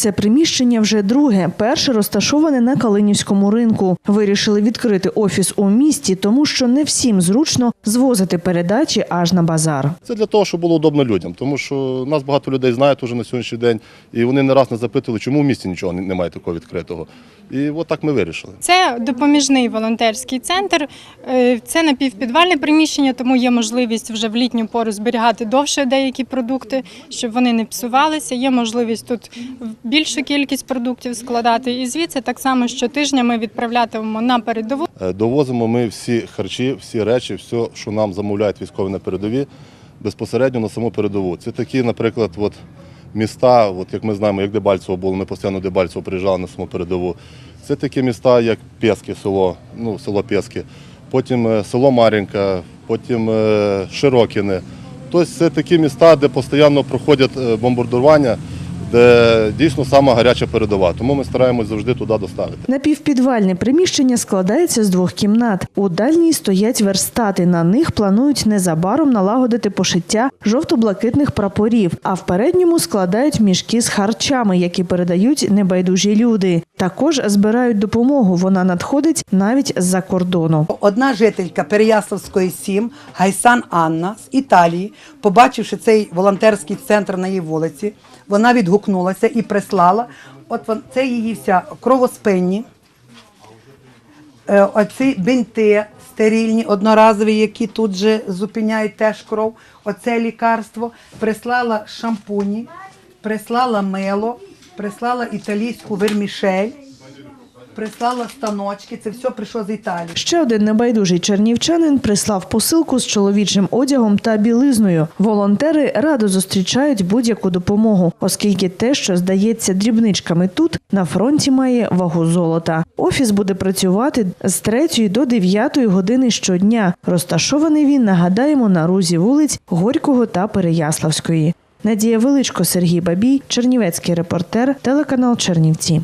Це приміщення вже друге, перше розташоване на Калинівському ринку. Вирішили відкрити офіс у місті, тому що не всім зручно звозити передачі аж на базар. Це для того, щоб було удобно людям, тому що нас багато людей знають уже на сьогоднішній день, і вони не раз не запитували, чому в місті нічого немає такого відкритого. І от так ми вирішили. Це допоміжний волонтерський центр. Е, Це напівпідвальне приміщення, тому є можливість вже в літню пору зберігати довше деякі продукти, щоб вони не псувалися. Є можливість тут більшу кількість продуктів складати. І звідси так само щотижня ми відправлятимемо на передову. Е, Довозимо ми всі харчі, всі речі, все, що нам замовляють військові на передові, безпосередньо на саму передову. Це такі, наприклад, от міста, от як ми знаємо, як Дебальцево було, ми постійно Дебальцево приїжджали на саму передову. Це такі міста, як Пєски, село, ну, село Пєски, потім е, село Мар'їнка, потім е, Широкіне. Тобто це такі міста, де постійно проходять бомбардування, де дійсно сама гаряча передова. Тому ми стараємось завжди туди доставити. Напівпідвальне приміщення складається з двох кімнат. У дальній стоять верстати. На них планують незабаром налагодити пошиття жовто-блакитних прапорів, а в передньому складають мішки з харчами, які передають небайдужі люди. Також збирають допомогу. Вона надходить навіть з-за кордону. Одна жителька Переяславської 7, Гайсан Анна з Італії, побачивши цей волонтерський центр на її вулиці, вона відгукнулася і прислала. От це її вся кровоспинні, е, оці бинти стерильні, одноразові, які тут же зупиняють теж кров. Оце лікарство. Прислала шампуні, прислала мило, прислала італійську вермішель, прислала станочки. Це все прийшло з Італії. Ще один небайдужий чернівчанин прислав посилку з чоловічим одягом та білизною. Волонтери радо зустрічають будь-яку допомогу, оскільки те, що здається дрібничками тут, на фронті має вагу золота. Офіс буде працювати з 3 до 9 години щодня. Розташований він, нагадаємо, на рузі вулиць Горького та Переяславської. Надія Величко, Сергій Бабій, Чернівецький репортер, телеканал Чернівці.